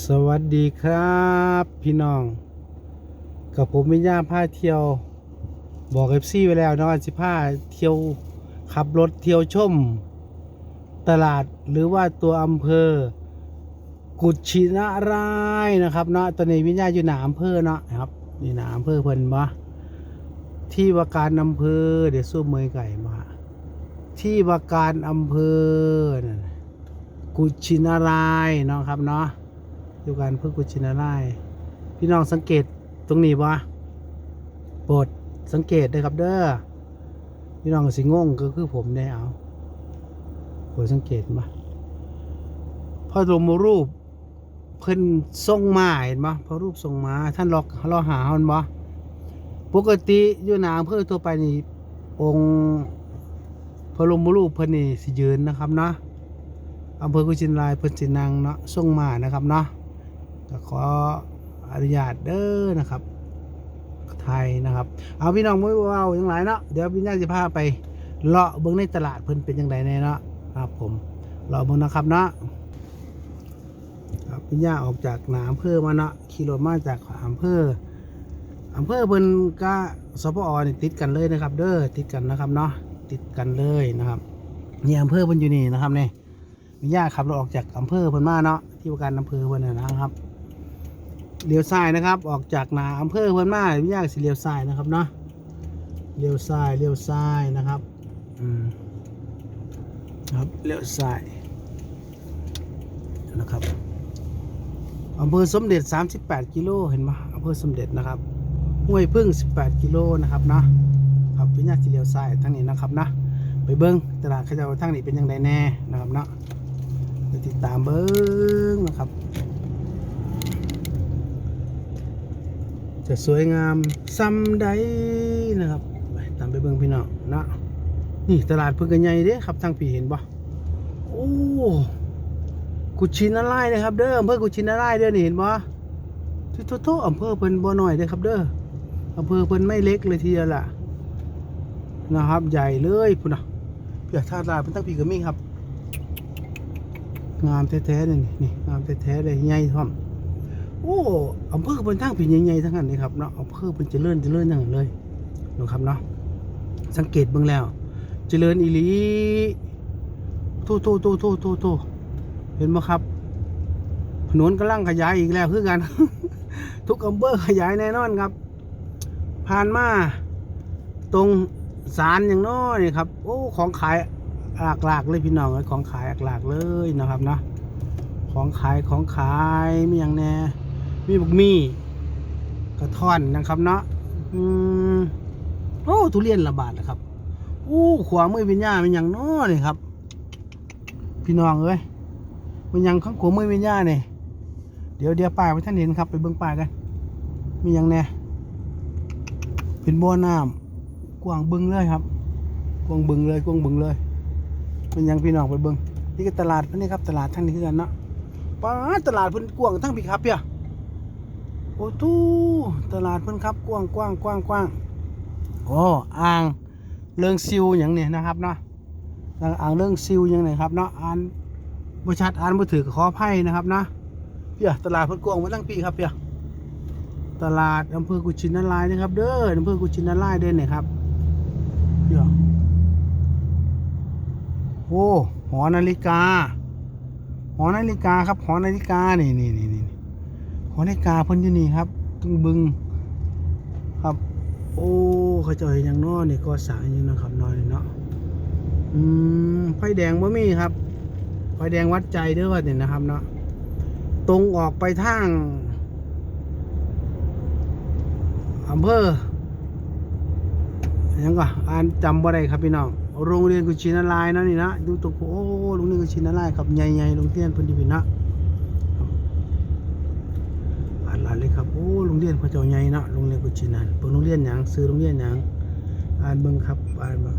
สวัสดีครับ พี่น้อง กับผมวิญญาพาเที่ยว บอกเอฟซีไว้แล้วนาะสิพาเที่ยวขับรถเที่ยวชม ตลาดหรือว่าตัวอำเภอ กุชินารายนะครับเนาะตอนนี้วิญญาอยู่หนาอำเภอเนาะครับนี่หนาอำเภอเพิ่นบ่ที่ว่าการอำเภอเดี๋ยวสู้มวยไก่มาที่ว่าการอำเภอกุชินารายเนาะครับเนาะ อยู่กันเพื่อกุชินาไล่พี่น้องสังเกตตรงนี้วะโปรดสังเกตด้วยครับเด้อพี่น้องสิงงก็คือผมได้เอาโปรดสังเกตมาพระรมรูปเพิ่นทรงมาเห็นปะพระรูปทรงมาท่านรอรอหาเห็นปะปกติอยู่หนาอำเพื่อทั่วไปนี่องค์พระบรมรูปเพิ่นนี่สิยืนนะครับเนาะอำเภอกุชินารายเพิ่นสินางเนาะทรงมานะครับเนาะ ก็ขออนุญาตเด้อนะครับไทยนะครับ เอาพี่น้องมือเว้าอย่างไรเนาะเดี๋ยวพี่ย่าจะพาไปเลาะเบิ้งในตลาดเพิ่นเป็นยังไงแน่เนาะครับผมเลาะเบิ้งนะครับเนาะครับพี่ย่าออกจากหนาอำเภอมาเนาะขี่รถมาจากอำเภออำเภอเพิ่นก็สปอนี่ติดกันเลยนะครับ เด้อติดกันนะครับเนาะติดกันเลยนะครับนี่อำเภอเพิ่นอยู่นี่นะครับเนี่ยพี่ย่าขับรถออกจากอำเภอเพิ่นมาเนาะที่ว่าการอำเภอเพิ่นนะครับ เลี้ยวซ้ายนะครับ ออกจากนาอำเภอเพิ่นมาพี่ย่ากสิเลี้ยวซ้ายนะครับเนาะเลี้ยวซ้ายเลี้ยวซ้ายนะครับอืมครับเลี้ยวซ้ายนะครับอำเภอสมเด็จ 38 กิโลเห็นไหมอำเภอสมเด็จนะครับห้วยพึ่ง 18 กิโลนะครับเนาะครับพี่ย่าสิเลี้ยวซ้ายทางนี้นะครับนะไปเบิ้งตลาดเขาเจ้าทางนี้เป็นยังไงแน่นะครับเนาะไปติดตามเบิ้งนะครับ จะสวยงามซ้ำใดนะครับไปตามไปเบิ้งพี่น้องเนาะนี่ตลาดเพิ่งกันใหญ่เด้ครับทางปีเห็นปะโอ้กุชินาไล่นะครับเด้ออำเภอกุชินาไล่เด้อนี่เห็นปะที่โตๆอำเภอเพิ่นบ่น้อยเด้อครับเด้ออำเภอเพิ่นไม่เล็กเลยทีเดียวล่ะนะครับ ใหญ่เลยพุ่นน่ะเพื่อท่าตลาดเพิ่นตั้งปีก็มีครับ งามแท้ๆเลยนี่นี่งามแท้ๆเลยใหญ่ท่อม โอ้อำเภอเป็นทางผีใหญ่ๆทั้งนั้นเลยครับเนาะอำเภอเป็นเจริญเจริญทั้งนั้นเลยนะครับเนาะสังเกตเบิ่งแล้ว เจริญอีลีโตโตโตโตโตโตเห็นไหมครับถนนกำลังขยายอีกแล้วคือกัน ทุกอำเภอขยายแน่นอนครับ ผ่านมาตรงศาลอย่างน้อยครับ โอ้ของขายหลากหลากเลยพี่น้องเอ้ยของขายหลากหลากเลยนะครับนะของขายของขายมีอย่างแน่ มีบุกมีกระท่อนนะครับเนาะอืมโอ้ทุเรียนระบาดนะครับโอ้ขวามือวิญญาณเป็นอย่างน้อนี่ครับ พี่น้องเอ้ยเป็นอย่างข้างขวามือวิญญาณนี่ยเดี๋ยวเดี๋ยวป้ายไว้ท่านเห็นครับ ไปเบิ่งป้ายกันมีอย่างแน่เป็นบ่อน้ำกว้างบึงเลยครับกว้างบึงเลยกว้างบึงเลยเป็นยังพี่น้องไปเบิ่งนี่ก็ตลาดเพิ่นนี่ครับ ตลาดทั้งนี้คือกันเนาะป้าตลาดเพิ่นกว้างทั้งพี่ครับเปีย โอ้ตู้ตลาดเพิ่นครับกว้างกว้างกว้างกว้างโอ้อ่างเรื่องซิวหยังนี่ยนะครับเนาะอ่างเรื่องซิวหยังนี่ยครับเนาะอ่านบ่ชัดอ่านบ่ถือขออภัยนะครับนะเปียตลาดเพิ่นกว้างมาตั้งปีครับเปียตลาดอำเภอกุชินารายนะครับ เด้ออำเภอกุชินารายเด้อเนี่ยครับเปียโอ้หอนาฬิกา หอนาฬิกาครับหอนาฬิกานี่นี่นี่นี่ หอนาฬิกาเพิ่นอยู่นี่ครับตึงบึงครับ โอ้เขาเจะเห็นอย่างน้อนี่ก็สางอยู่นะครับน้อยเนาะอืมไฟแดงบ่มีครับไฟแดงวัดใจเด้อว่าเนี่ยนะครับเนาะตรงออกไปทางอำเภอยังก็อ่านจำบ่ได้ครับพี่น้องโรงเรียนกุชินารายนะนี่นะดูตัวโอ้โรงเรียนกุชินารายครับใหญ่ๆโรงเรียนพิ่นที่พี่นะครับอ่าน หลานเลยครับโอ้โรงเรียนพระเจ้าใหญ่นะโรงเรียนกุชินารายณ์เปิดโรงเรียนหยังซื้อโรงเรียนหยังอ่านเบิ่งครับอ่านบิ่ง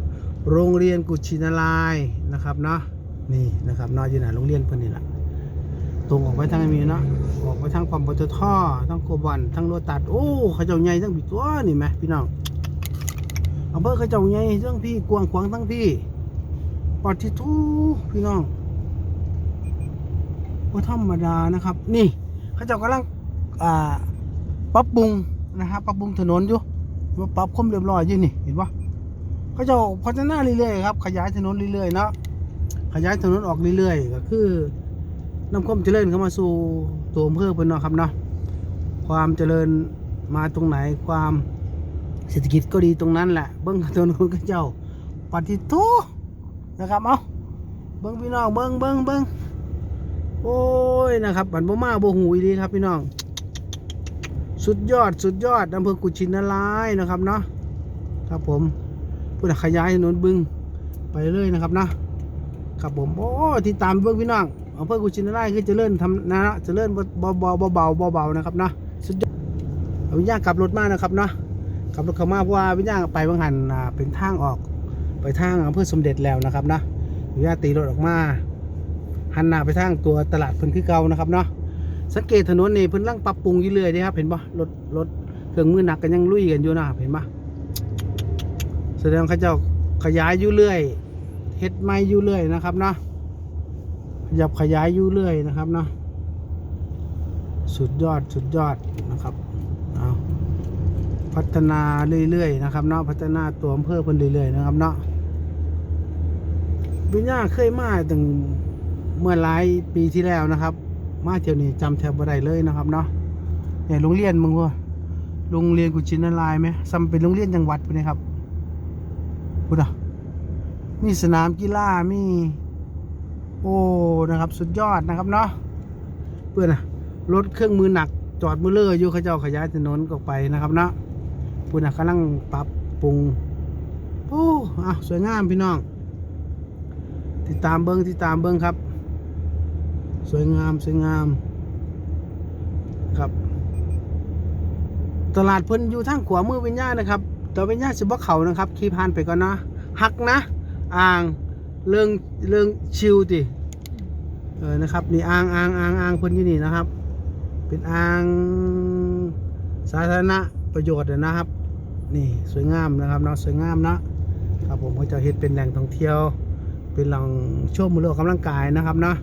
โรงเรียนกุชินารายนะครับเนาะนี่นะครับเนาะอยู่หนาโรงเรียนเพิ่นนี่ล่ะตรงออกไปทางนี้เนาะออกไปทางความปตททางโกบอนทางโลตัสโอ้เขาเจ้าใหญ่ทั้งพี่ตัวนี่ไหมพี่น้องอำเภอเขาเจ้าใหญ่เรื่องพี่กวางขวางทั้งพี่ปฏิทูพี่น้องว่าธรรมดานะครับ นี่เขาเจ้ากำลัง ปรับปรุงนะครับปรับปรุงถนนอยู่มาปรับคมเรียบร้อยอยู่นี่เห็นปะเขาเจ้าพัฒนาเรื่อยๆครับขยายถนนเรื่อยๆเนาะขยายถนนออกเรื่อยๆก็คือนำความเจริญเข้ามาสู่ตัวอำเภอเพิ่นเนาะครับเนาะความเจริญมาตรงไหนความเศรษฐกิจก็ดีตรงนั้นแหละเบิ้งถนนเขาเจ้าปฏิทุนะครับเอาเบิ้งพี่น้องเบิ้งเบิ้งเบิ้งโอ้ยนะครับบันบ่มาบ่หูอีดีครับพี่น้อง สุดยอดสุดยอดอำเภอกุชินารายนะครับเนาะครับผมผู้ขยายถนนบึงไปเรื่อยนะครับนะครับผมโอ้ที่ตามเบิ่งพี่น้องอำเภอกุชินารายคือจะเลื่อนทำนะจะเลื่อนเบาเบาเบาเบาเบาๆนะครับนะสุดยอดวิญญาณกลับรถมานะครับเนาะขับรถเข้ามาเพราะว่าวิญญาณไปบางหันเป็นทางออกไปทางอำเภอสมเด็จแล้วนะครับนะวิญญาณตีรถออกมาหันหน้าไปทางตัวตลาดเพิ่นคือเก่านะครับเนาะ สังเกตถนนนี่เพิ่นกำลังปรับปรุงอยู่เรื่อยเด้ครับ เห็นปะรถรถเครื่องมือหนักกันยังลุยกันอยู่นะครับเห็นปะแสดงว่าเขาเจ้าขยายอยู่เรื่อยเฮ็ดใหม่อยู่เรื่อยนะครับเนาะขยับขยายอยู่เรื่อยนะครับเนาะสุดยอดสุดยอดนะครับเอาพัฒนาเรื่อยๆนะครับเนาะพัฒนาตัวอำเภอเพิ่นเรื่อยๆนะครับเนาะวิญญาเคยมาตั้งเมื่อหลายปีที่แล้วนะครับ มาเที่ยวนี้จำแทบบ่ได้เลยนะครับเนาะเนี่ยโรงเรียนมึงว่าโรงเรียนกุชินารายไหมซ้ำเป็นโรงเรียนจังหวัดพุ่นะครับพูดอะมีสนามกีฬามี โอ้นะครับ สุดยอดนะครับเนาะเพื่อนอะรถเครื่องมือหนักจอดมือเลออยู่เขาเจ้าขยายถนนออกไปนะครับเนาะพูดอะกำลังปรับปรุงโอ้อะสวยงามพี่น้อง ติดตามเบิ้งติดตามเบิ้งครับ สวยงามสวยงามครับ ตลาดเพิ่นอยู่ทางขวามือวิญญาณนะครับแต่วิญญาณสิบ่เขานะครับขี่ผ่านไปก่อนนะหักนะอ่างเรื่องเรื่องชิวติเออนะครับนี่อ่างอ่างอ่างอ่างเพิ่นอยู่นี่นะครับ เป็นอ่างสาธารณะประโยชน์นะครับ นี่สวยงามนะครับเนาะสวยงามนะครับผมเขาจะเฮ็ดเป็นแหล่งท่องเที่ยว เป็นแหลังชมมือเรือกกำลังกายนะครับเนาะ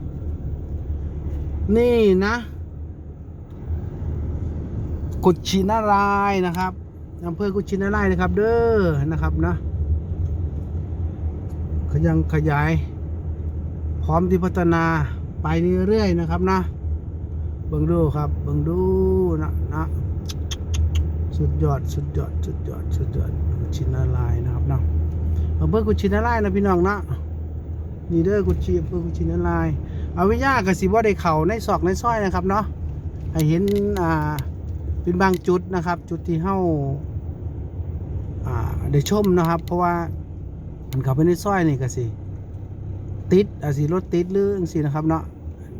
นี่นะกุชินารายนะครับอำเภอกุชินารายนะครับ เด้อนะครับนะขยังขยาย พร้อมที่พัฒนาไปเรื่อยๆนะครับนะเบิ่งดูครับเบิ่งดูนะนะสุดยอดสุดยอดสุดยอดสุดยอดกุชินารายนะครับนะอำเภอกุชินารายนะพี่น้องนะนี่เด้อกุชีเพื่อกุชีนั่นลาย อาวิญญากับสิว่าได้เข่าในซอกในซอยนะครับเนาะให้เห็นอ่าเป็นบางจุดนะครับ จุดที่เฮาอ่าได้ชมนะครับ เพราะว่ามันเข้าไปในซอยนี่ก็สิติดอาสิรถติดหรือจังซี่นะครับเนาะ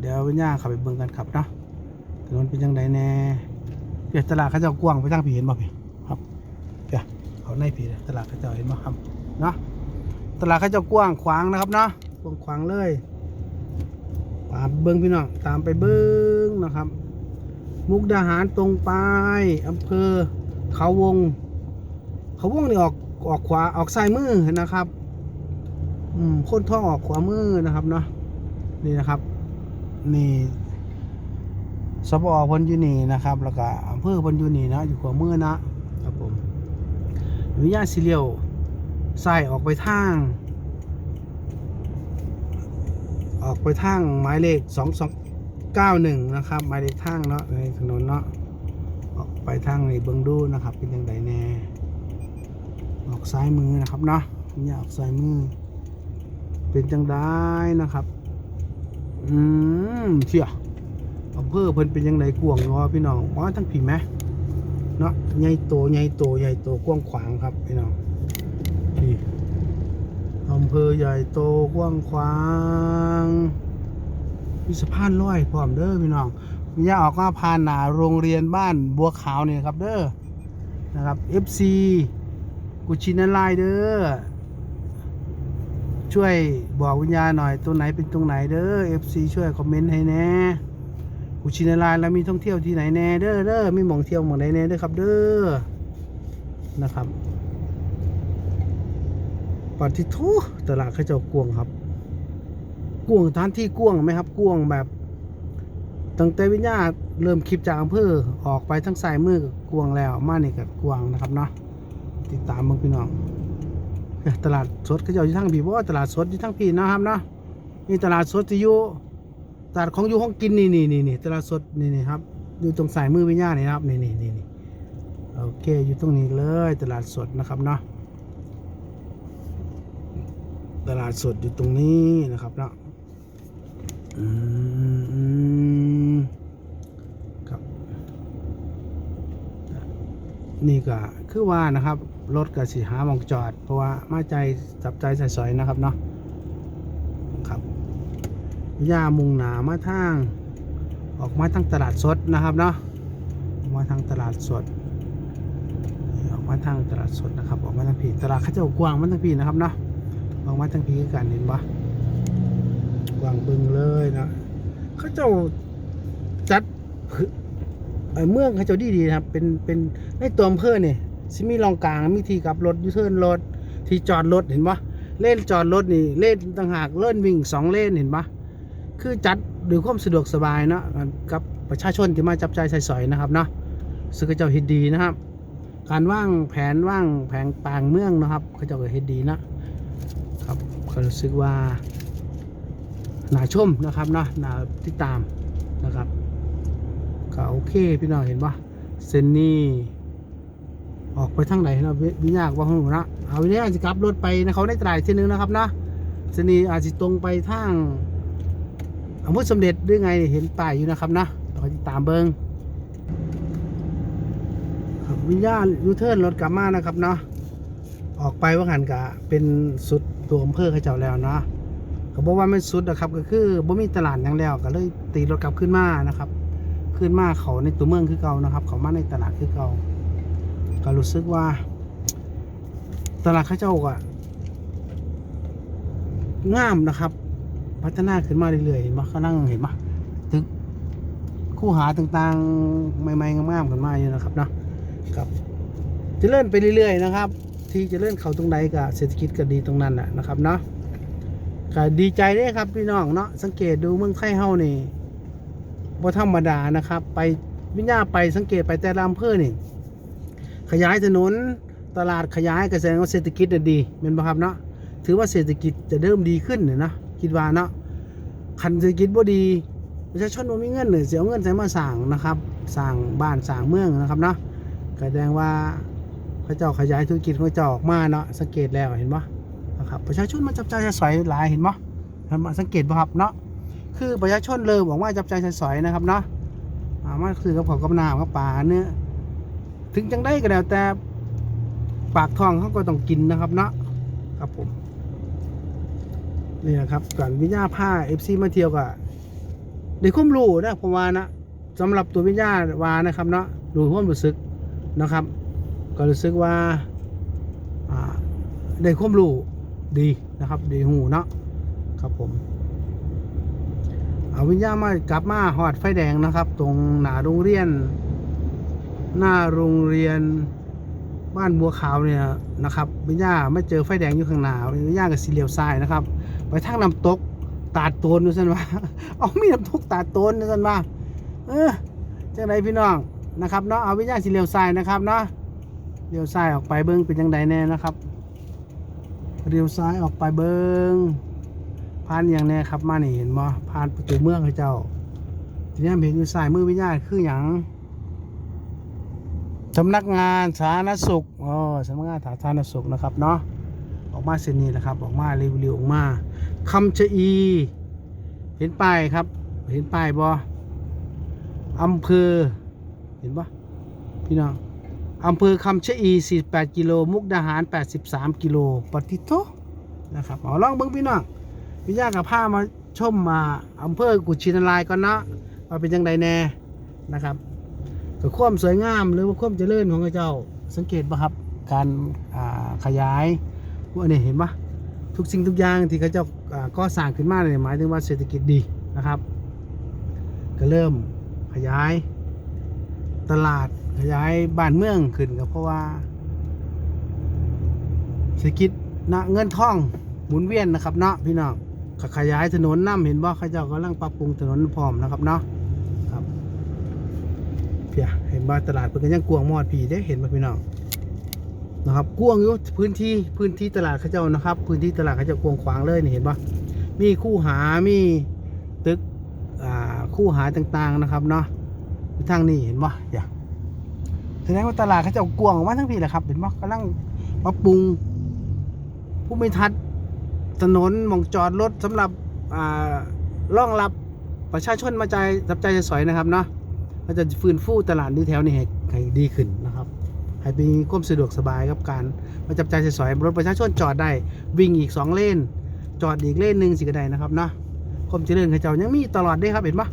เดี๋ยววิญญาเข้าไปเบิ่งกันครับเนาะถนนเป็นยังไงแน่เปียตลาดเขาเจ้ากว้างไปทางผีเห็นบ่พี่ครับเปียเขาในผีตลาดเขาเจ้าเห็นบ่ครับเนาะตลาดเขาเจะกว้างขวางนะครับเนาะกว้างขวางเลย ตามเบิ้งพี่น้องตามไปเบิ้งนะครับ มุกดาหารตรงไปอำเภอเขาวง เขาวงนี่ออกออกขวาออกซ้ายมือนะครับ อืมคนท่อออกขวามือนะครับเนาะนี่นะครับนี่สปอพนยูนีนะครับ แล้วก็อำเภอพนยูนีนะอยู่ขวามือนะครับผมอนุญาตสิเลียวใส่ออกไปทาง ออกไปทางหมายเลขสองสองเก้าหนึ่งนะครับหมายเลขทางเนาะในถนนเนาะออกไปทางในเบิงดูนะครับ เป็นยังไงแน่ออกซ้ายมือนะครับเนาะนี่ออกซ้ายมือ เป็นจังได้นะครับ อืมเที่ยอำเภอเพิ่นเป็นยังไงกวงเนาะพี่น้องว่าทั้งผีไหมเนาะใหญ่โตใหญ่โตใหญ่โตกว้างขวางครับพี่น้อง อำเภอใหญ่โตกว้างขวางมีสะพานลอยพร้อมเด้อพี่น้องมีย่าออกมาผ่านหนาโรงเรียนบ้านบัวขาวเนี่ยครับเด้อนะครับ FC กุชินาลายเด้อช่วยบอกวิญญาหน่อยตรงไหนเป็นตรงไหนเด้อ FC ช่วยคอมเมนต์ให้แน่กุชินาลายแล้วมีท่องเที่ยวที่ไหนแน่เด้อเด้อมีหมองเที่ยวหมองไหนแน่เด้อครับเด้อนะครับ ปฏิทูตลาดเขาเจ้ากวงครับ กวงฐานที่กวงไหมครับ กวงแบบตั้งแต่วิญญาเริ่มคลิปจากอำเภอออกไปทั้งสายมือกวางแล้วมานี่กับกวางนะครับเนาะติดตามเบิ่งพี่น้องตลาดสดเขาเจ้าอยู่ทั้งพี่เพราะว่าตลาดสดอยู่ทั้งพี่นะครับเนาะนี่ตลาดสดที่อยู่ตลาดของอยู่ของกินนี่นี่นี่นี่ตลาดสดนี่นี่ครับอยู่ตรงสายมือวิญญานี่นะครับนี่นี่นี่โอเคอยู่ตรงนี้เลยตลาดสดนะครับเนาะ ตลาดสดอยู่ตรงนี้นะครับเนาะอืมครับนี่ก็คือว่านะครับ รถกับสีหาหมองจอด เพราะว่ามาใจจับใจใส่สอยนะครับเนาะครับย่ามุงหนามาทาง ออกมาทางตลาดสดนะครับเนาะออกมาทางตลาดสดออกมาทางตลาดสดนะครับ ออกมาทางผีตลาดข้าเจ้ากว้างมันทางผีนะครับเนาะ ออกมาทางพีกันเห็นปะวางบึงเลยนะเขาเจ้าจัดเมืองเขาเจ้าดีดีนะครับ เป็นเป็นในตัวอำเภอเนี่ยสิมีรองกลางมีที่กับรถยูเทิร์นรถที่จอดรถเห็นปะเล่นจอดรถนี่เล่นต่างหากเล่นวิ่งสองเล่นเห็นปะคือจัดด้วยความสะดวกสบายเนาะกับประชาชนที่มาจับใจใส่สอยนะครับเนาะซึ่งเขเจ้าเฮ็ดดีนะครับ การว่างแผนว่างแผนปางเมืองนะครับเขาเจ้าก็เฮ็ดดีนะ ครับเขารู้สึกว่าน่าชมนะครับเนาะน่าติดตามนะครับก็โอเคพี่น้องเห็นปะเส้นนี้ออกไปทางไหนเนาะวิญญาณว่าของหนูนะเอาวิญญาณจะกลับรถไปนะเขาได้ตรายทีนึงนะครับเนาะเส้นนี้อาจจะตรงไปทางอำเภอสมเด็จหรือไงเห็นป้ายอยู่นะครับนะเราติดตามเบิงวิญญาณยูเทิร์นรถกลับมานะครับเนาะออกไปว่าหันกะเป็นสุด ตัวอำเภอเขาเจ้าแล้วเนาะก็บอกว่าไม่สุดนะครับ ก็คือบ่มีตลาดหยังแล้วก็เลยตีรถกลับขึ้นมานะครับ ขึ้นมาเขาในตัวเมืองคือเก่านะครับ เขามาในตลาดคือเก่าก็รู้สึกว่า ตลาดเข้าเจ้าก็งามนะครับ พัฒนาขึ้นมาเรื่อยๆเห็นปะเขานั่งเห็นปะตึกคู่หาต่างๆใหม่ๆงามๆขึ้นมาอยู่นะครับเนาะครับจะเลื่อนไปเรื่อยๆนะครับ ที่จะเล่นเขาตรงไหนก็เศรษฐกิจก็ดีตรงนั้นแหละนะครับเนาะก็ดีใจด้ครับพี่น้องเนาะสังเกตดูเมืองไทยเฮานี่บ่ธรรมดานะครับ ไปวิญญาไปสังเกตไปแต่ละอำเภอนี่ขยายถนนตลาดขยายก็แสงว่าเศรษฐกิจน่ะดีเป็นบ่ครับเนาะถือว่าเศรษฐกิจจะเริ่มดีขึ้นเนี่ยนะคิดว่าเนาะคันเศรษฐกิจบ่ดีประชาชนบ่มีเงินเนี่ยเสียเงินใส่มาสร้างนะครับสร้างบ้านสร้างเมืองนะครับเนาะแสดงว่า ระเจ้าขยายธุรกิจของเจ้าออกมาเนาะสังเกตแล้วเห็นปะนะครับประชาชนมาจับจ่ายใช้สอยหลายเห็นไหมมาสังเกตปะครับเนาะคือประชาชนเริ่มบอกว่าจับจ่ายใช้สอยนะครับเนาะอามาคือกับของกับน้ำกับปลาเนื้อถึงจังได้ก็แล้วแต่ปากท้องเขาก็ต้องกินนะครับเนาะครับผมนี่นะครับก่อนวิญญาผ้าเอฟซีมาเที่ยวกับได้คุ้มรู้นะผมว่านะสำหรับตัววิญญาวานะครับเนาะดูความรู้สึกนะครับ ก็รู้สึกว่าได้ความรู้ดีนะครับดีหูเนาะครับผมเอาวิญญาณมากลับมาหอดไฟแดงนะครับ ตรงหน้าโรงเรียน หน้าโรงเรียนบ้านบัวขาวเนี่ยนะครับวิญญาณไม่เจอไฟแดงอยู่ข้างหน้าวิญญาณกับสีเหลียวซ้ายนะครับ ไปทางน้ำตกตาดโตนดูสันว่าเอามีน้ำตกตาดโตนดูสันว่าเออจังไรพี่น้องนะครับเนาะเอาวิญญาณสีเหลียวซ้ายนะครับเนาะ เลี้ยวซ้ายออกไปเบิ้งเป็นยังไงแน่นะครับเลี้ยวซ้ายออกไปเบิ้งผ่านอย่างแน่ครับมานี่เห็นบ่ผ่านประตูเมืองให้เจ้าทีนี้เห็นอยู่ซ้ายมือวิญญาณคืออย่างสำนักงานสาธารณสุขอ๋อสำนักงานสาธารณสุขนะครับเนาะออกมาเส้นนี้นะครับ ออกมาเร็วๆออกมาคำชะอี เห็นป้ายครับ เห็นป้ายบ่อำเภอ เห็นบ่พี่น้อง อำเภอคำชะอี 48 กิโล มุกดาหาร 83 กิโลปฏิโทนะครับเอาลองเบิ้งพี่น้องพี่ย่ากับผ้ามาชมมาอำเภอกุชินารายก่อนเนาะว่าเป็นยังไงแน่นะครับก็ความสวยงามหรือว่าความเจริญของเจ้าสังเกตป่ะครับ การขยายพวกนี้เห็นปะทุกสิ่งทุกอย่างที่เขาเจ้าอ่าก่อสร้างขึ้นมาเนี่ยหมายถึงว่าเศรษฐกิจดีนะครับ ก็เริ่มขยาย ตลาดขยายบ้านเมืองขึ้นก็เพราะว่าเศรษฐกิจนะเงินทองหมุนเวียนนะครับเนาะพี่น้องขยายถนนน้ำเห็นบ่เขาเจ้ากำลังปรับปรุงถนนพร้อมนะครับเนาะครับเพียเห็นบ่ตลาดเพิ่นก็ยังกวางมอดพี่เด้เห็นบ่พี่น้องนะครับกวางอยู่พื้นที่พื้นที่ตลาดเขาเจ้านะครับ พื้นที่ตลาดเขาเจ้ากวางขวางเลยนี่เห็นบ่มีคู่หามีตึกอ่าคู่หาต่างๆนะครับเนาะ ทางนี้เห็นบ่อย่าแสดงว่าตลาดเขาจ้ากวางออกมาทั้งพี่แหละครับ เห็นบ่กำลังปรับปรุงผู้มีทัศถนนมองจอดรถสำหรับอ่ารองรับประชาชนมาใจจับใจจะสอยนะครับเนาะก็จะฟื้นฟูตลาดนี้แถวนี้ให้ดีขึ้นนะครับให้มีความสะดวกสบายกับการมาจับใจ่ายใช้สอยรถประชาชนจอดได้ วิ่งอีก 2 เลน จอดอีกเลนหนึ่งสิก็ได้นะครับเนาะความเจริญของเจ้ายังมีตลอดเด้ครับเห็นปะ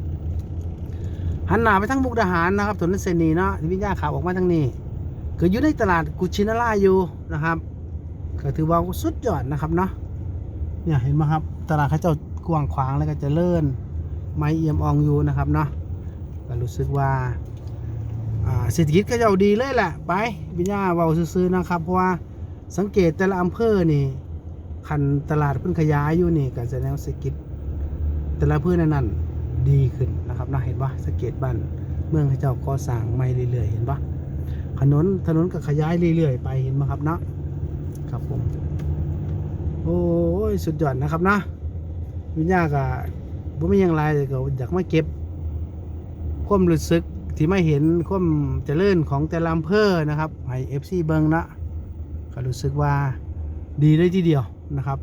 หันหน้าไปทั้งมุกดาหารนะครับถนนเซนีเนาะที่วิญญาข่าวออกมาทางนี้คืออยู่ในตลาดกุชินาราอยู่นะครับก็ถือว่าสุดยอดนะครับเนาะเนี่ยเห็นไหมครับ ตลาดเขาเจ้ากว้างขวางแล้วก็เจริญไม้เอี่ยมอองอยู่นะครับเนาะก็รู้สึกว่าเศรษฐกิจก็จะดีเลยแหละไปพิญญาเว้าซื้อๆนะครับ เพราะว่าสังเกตแต่ละอำเภอนี่คันตลาดเพิ่นขยายอยู่นี่ก็แสดงว่าเศรษฐกิจแต่ละอำเภอนั้น ดีขึ้นนะครับนะเห็นปะสเก็ตบ้านเมืองเขาเจ้าก่อสร้างใหม่เรื่อยๆเห็นปะถนนถนนก็ขยายเรื่อยๆไปเห็นไหมครับเนาะครับผมโอ้ยสุดยอดนะครับนะวิญญาก็บ่มีหยังไรก็อยากมาเก็บความรู้สึกที่ไม่เห็นความเจริญของแต่ละอำเภอนะครับให้เอฟซีเบิงนะก็รู้สึกว่าดีเลยทีเดียวนะครับ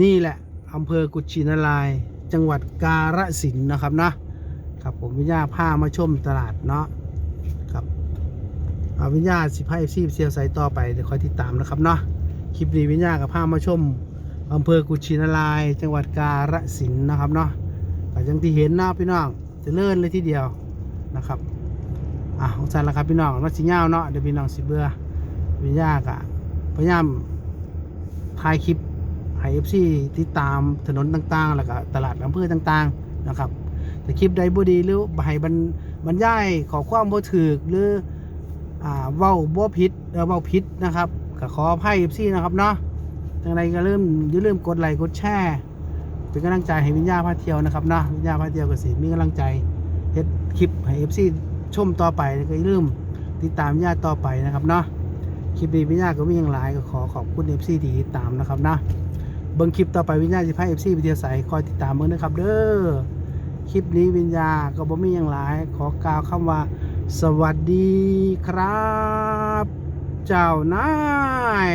นี่แหละอำเภอกุชินาราย จังหวัดกาฬสินธุ์นะครับนะครับผมวิญญาพามาชมตลาดเนาะครับเอาวิญญาสิพาเอฟซีเซียวไซต่อไปเดี๋ยวคอยติดตามนะครับเนาะคลิปนี้วิญญากับพามาชมอำเภอกุชินาราย จังหวัดกาฬสินธุ์นะครับเนาะก็อยังที่เห็นนะพี่น้องจะเลื่อนเลยทีเดียวนะครับอะของฉันละครับพี่น้องมันสิเงาวเนาะเดี๋ยวพี่น้องสิเบื่อวิญญากะพยายามถ่ายคลิป ให้เอฟซีติดตามถนนต่างๆ แล้วก็ตลาดอำเภอต่างๆนะครับแต่คลิปใดบ่ดีหรือให้บรรบรรยายขอความบ่ถูกหรืออ่าเว้าบ่ผิดเออเว้าผิดนะครับก็ขออภัยเอฟซีนะครับเนาะจังไรก็เริ่าลืมอย่าลืมกดไลค์กดแชร์เป็นกำลังใจให้วิญญาพาเที่ยวนะครับเนาะวิญญาพาเที่ยวก็สิมีกำลังใจเฮ็ดคลิปให้เอฟซีชมต่อไปก็อย่าลืมติดตามญาติต่อไปนะครับเนาะคลิปนี้วิญญาก็มีอย่างหลายก็ขอขอบคุณเอฟซีที่ติดตามนะครับนะ เบิ่งคลิปต่อไปวิญญาจะพาเอฟซีไปเที่ยาใสคอยติดตามเบิ่งนะครับ เด้อคลิปนี้วิญญาก็บ่มีอย่างหลาย ขอกล่าวคำว่า สวัสดีครับ เจ้านาย